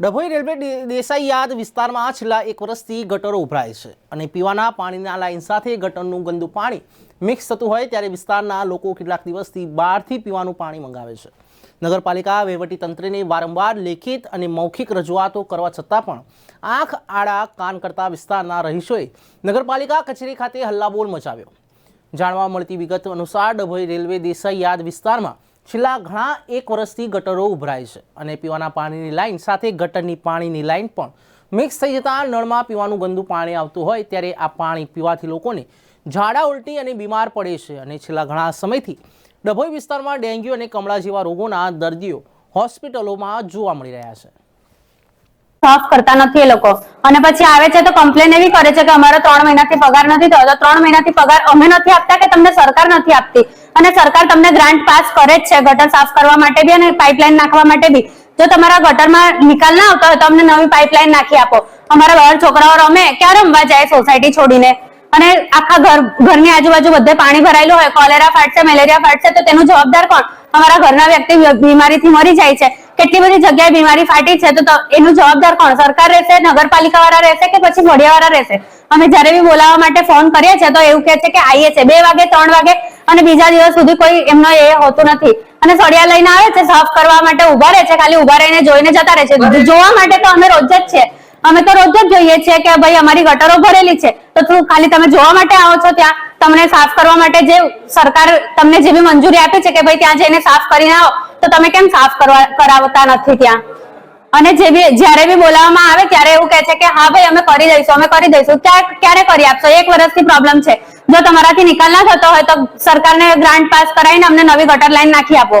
Dabhoi railway દેસાઈયાદ Desai યાદ વિસ્તારમાં છેલ્લા એક વર્ષથી ગટરો ઉભરાય છે અને પીવાના પાણીના લાઇન સાથે ગટરનું ગંદુ પાણી મિક્સ થતું હોય ત્યારે વિસ્તારના લોકો કેટલાક દિવસથી બહારથી પીવાનું પાણી મંગાવે છે. નગરપાલિકા તંત્રને વારંવાર લેખિત અને મૌખિક રજૂઆતો કરવા છતાં પણ આંખ, આડા, કાન કરતા વિસ્તારના રહીશોએ નગરપાલિકા કચેરી ખાતે હલ્લાબોલ મચાવ્યો. જાણવા મળતી વિગત અનુસાર ડભોઈ રેલવે દેસાઈ યાદ વિસ્તારમાં છેલ્લા ઘણા એક વર્ષથી ગટરો ઉભરાય છે અને પીવાના પાણીની લાઈન સાથે ગટરની પાણીની લાઈન પણ મિક્સ થઈ જતાં નળમાં પીવાનું ગંદુ પાણી આવતું હોય ત્યારે આ પાણી પીવાથી લોકોને ઝાડા ઉલટી અને બીમાર પડે છે અને છેલ્લા ઘણા સમયથી ડભોઈ વિસ્તારમાં ડેન્ગ્યુ અને કમળા જેવા રોગોના દર્દીઓ હોસ્પિટલોમાં જોવા મળી રહ્યા છે. સાફ કરતા નથી એ લોકો. અને પછી આવે છે તો કમ્પ્લેન એવી કરે છે કે અમારો ત્રણ મહિનાથી પગાર નથી થયો. તો ત્રણ મહિનાથી પગાર અમે નથી આપતા કે તમને સરકાર નથી આપતી? અને સરકાર તમને ગ્રાન્ટ પાસ કરે જ છે. ગટર સાફ કરવા માટે બી અને પાઇપલાઇન નાખવા માટે બી. જો તમારા ગટરમાં નિકાલ ના આવતો હોય તો અમને નવી પાઇપલાઇન નાખી આપો. અમારા બહાર છોકરાઓ રમે ક્યાં રમવા જાય સોસાયટી છોડીને? અને આખા ઘર, ઘરની આજુબાજુ બધે પાણી ભરાયેલું હોય કોલેરા ફાટશે મેલેરિયા ફાટશે, તો તેનું જવાબદાર કોણ? અમારા ઘરના વ્યક્તિ બીમારીથી મરી જાય છે. કેટલી બધી જગ્યાએ બીમારી ફાટી છે, તો એનું જવાબદાર કોણ? સરકાર રહેશે નગરપાલિકા વાળા રહેશે કે પછી વડિયા વાળા રહેશે? અમે જ્યારે બી બોલાવવા માટે ફોન કરીએ છીએ, તો એવું કહે છે કે આવીએ છે બે વાગે, ત્રણ વાગે અને બીજા દિવસ સુધી કોઈ એમનો એ હોતું નથી. અને સળિયા લઈને આવે છે સાફ કરવા માટે ઊભા રહે છે ખાલી ઊભા રહીને જોઈને જતા રહે છે. જોવા માટે તો અમે રોજ જ છે. અમે તો રોજ જ જોઈએ છીએ કે ભાઈ અમારી ગટરો ભરેલી છે. તો તું ખાલી તમે જોવા માટે આવો છો ત્યાં તમને સાફ કરવા માટે જે સરકાર તમને જેવી મંજૂરી આપી છે કે ભાઈ ત્યાં જઈને સાફ કરીને આવો તો તમે કેમ સાફ કરવા કરાવતા નથી ત્યાં? અને જે બી જ્યારે બી બોલાવવામાં આવે, ત્યારે એવું કહે છે કે, હા ભાઈ, અમે કરી દઈશું, અમે કરી દઈશું. ક્યાં ક્યારે કરી આપશો? એક વર્ષથી પ્રોબ્લેમ છે. જો તમારાથી નિકાલ ના થતો હોય, તો સરકારને ગ્રાન્ટ પાસ કરાવીને અમને નવી ગટર લાઈન નાખી આપો.